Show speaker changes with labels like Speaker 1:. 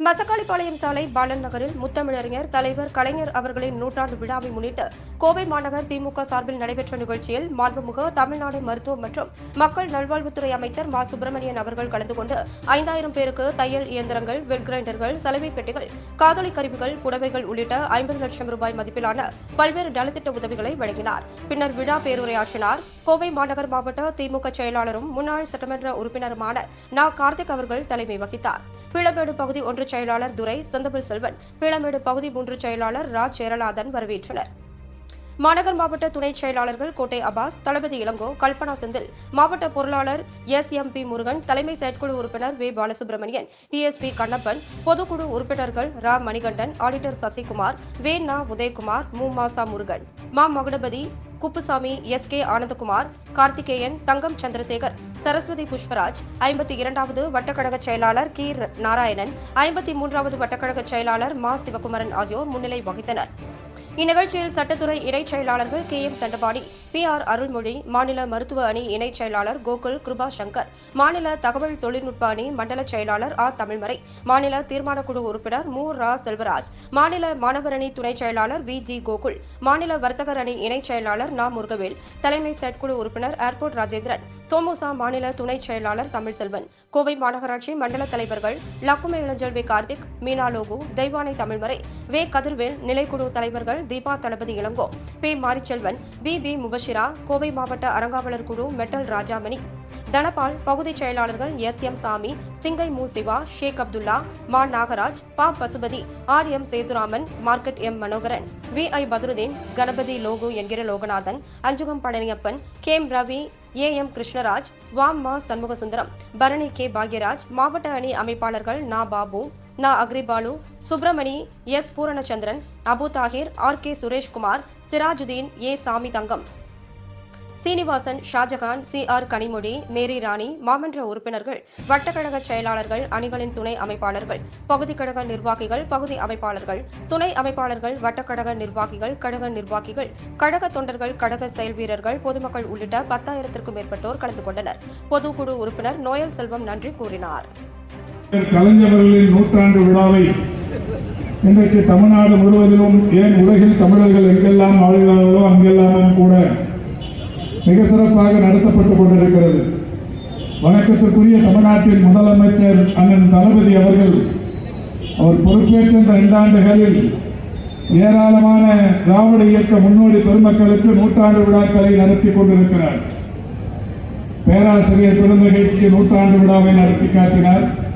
Speaker 1: மசக்காளிப்பாளையம் சாலை பாலன் நகரில் முத்தமிழறிஞர் தலைவர் கலைஞர் அவர்களின் நூற்றாண்டு விழாவை முன்னிட்டு கோவை மாநகர் திமுக சார்பில் நடைபெற்ற நிகழ்ச்சியில் மாண்புமிகு தமிழ்நாடு மருத்துவ மற்றும் மக்கள் நல்வாழ்வுத்துறை அமைச்சர் மா. சுப்பிரமணியன் அவர்கள் கலந்து கொண்டு ஐந்தாயிரம் பேருக்கு தையல் இயந்திரங்கள் வெல் கிரைண்டர்கள் சலவை பெட்டிகள் காதொலி கருவிகள் புடவைகள் உள்ளிட்ட ஐம்பது லட்சம் ரூபாய் மதிப்பிலான பல்வேறு நலத்திட்ட உதவிகளை வழங்கினார். பின்னர் விழா பேருரையாற்றினார். கோவை மாநகர் மாவட்ட திமுக செயலாளரும் முன்னாள் சட்டமன்ற உறுப்பினருமான நா. கார்த்திக் அவர்கள் தலைமை வகித்தார். பீளமேடு பகுதி ஒன்று செயலாளர் துரை செந்தமிழ் செல்வன். பீளமேடு பகுதி மூன்று செயலாளர் ராஜ் சேரலாதன் வரவேற்றனர். மாநகர் மாவட்ட துணைச் செயலாளர்கள் கோட்டை அபாஸ் தளபதி இளங்கோ கல்பனா செந்தில் மாவட்ட பொருளாளர் எஸ். எம். பி. முருகன் தலைமை செயற்குழு உறுப்பினர் வே. பாலசுப்ரமணியன் டிஎஸ்பி கண்ணப்பன் பொதுக்குழு உறுப்பினர்கள் ரா. மணிகண்டன் ஆடிட்டர் சசிகுமார் வே. நா. உதயகுமார் மு. மாசா முருகன் மா. மகுடபதி குப்புசாமி எஸ். கே. ஆனந்தகுமார் கார்த்திகேயன் தங்கம் சந்திரசேகர் சரஸ்வதி புஷ்பராஜ் ஐம்பத்தி இரண்டாவது வட்டக்கழக செயலாளர் கி. நாராயணன் ஐம்பத்தி மூன்றாவது வட்டக்கழக செயலாளர் மா. சிவகுமரன் ஆகியோர் முன்னிலை வகித்தனர். இந்நிகழ்ச்சியில் சட்டத்துறை இணைச் செயலாளர்கள் K M Dhandapani P R Arulmozhi மாநில மருத்துவ அணி இணைச் செயலாளர் கோகுல் கிருபா சங்கர் மாநில தகவல் தொழில்நுட்ப அணி மண்டல செயலாளர் ஆர் தமிழ்மறை மாநில தீர்மானக்குழு உறுப்பினர் மு ரா செல்வராஜ் மாநில மாணவர் அணி துணை செயலாளர் வி ஜி கோகுல் மாநில வர்த்தகர் அணி இணைச் செயலாளர் நா முருகவேல் தலைமை செயற்குழு உறுப்பினர் ஏர்போர்ட் ராஜேந்திரன் சோமோசா மாநில துணைச் செயலாளர் தமிழ்செல்வன் கோவை மாநகராட்சி மண்டல தலைவர்கள் லக்குமை இளஞ்சல் கார்த்திக் மீனா லோகு தெய்வானை தமிழ்மறை வே. கதிர்வேல் நிலைக்குழு தலைவர்கள் Deepa Thalapathi Ilango P. Marichelvan P V. Mubashira Kovai மாவட்ட அறங்காவலர் குழு மெட்டல் ராஜாமணி தனபால் பகுதி செயலாளர்கள் எஸ். எம். சாமி சிங்கை மு சிவா ஷேக் அப்துல்லா மா. நாகராஜ் பா. Pasupathi R. M. Sethuraman market M. Manoharan V. I. Badruddin Ganapathi Logu என்கிற Loganathan Anjugam Palaniappan game Ravi A. M. Krishnaraj வாம். மா. சண்முகசுந்தரம் பரணி கே. பாக்யராஜ் மாவட்ட அணி அமைப்பாளர்கள் நா. பாபு நா. Agri Balu Subramani S. Pooranachandran Abu Tahir R. K. Sureshkumar Sirajudeen A. Sami Thangam Srinivasan Shajahan C R Kanimozhi Mary Rani மாமன்ற உறுப்பினர்கள் வட்டக்கழக செயலாளர்கள் அணிகளின் துணை அமைப்பாளர்கள் பகுதி கழக நிர்வாகிகள் பகுதி அமைப்பாளர்கள் துணை அமைப்பாளர்கள் வட்டக்கழக நிர்வாகிகள் கழக நிர்வாகிகள் கழக தொண்டர்கள் கழக செயல் வீரர்கள் பொதுமக்கள் உள்ளிட்ட பத்தாயிரத்திற்கும் மேற்பட்டோர் கலந்து கொண்டனர். பொதுக்குழு உறுப்பினர் நோயல் செல்வம் நன்றி கூறினார்.
Speaker 2: கலைஞர்களின் நூற்றாண்டு விழாவை இன்றைக்கு தமிழ்நாடு முழுவதிலும் ஏன் உலகில் தமிழர்கள் எங்கெல்லாம் அங்கெல்லாம் கூட மிக சிறப்பாக நடத்தப்பட்டுக் கொண்டிருக்கிறது. வணக்கத்திற்குரிய தமிழ்நாட்டின் முதலமைச்சர் அண்ணன் தளபதி அவர்கள் அவர் பொறுப்பேற்ற இந்த இரண்டாண்டுகளில் ஏராளமான திராவிட இயக்க முன்னோடி பெருமக்களுக்கு நூற்றாண்டு விழாக்களை நடத்தி கொண்டிருக்கிறார். பேராசிரியர் பெருந்தகைக்கு நூற்றாண்டு விழாவை நடத்தி காட்டினார்.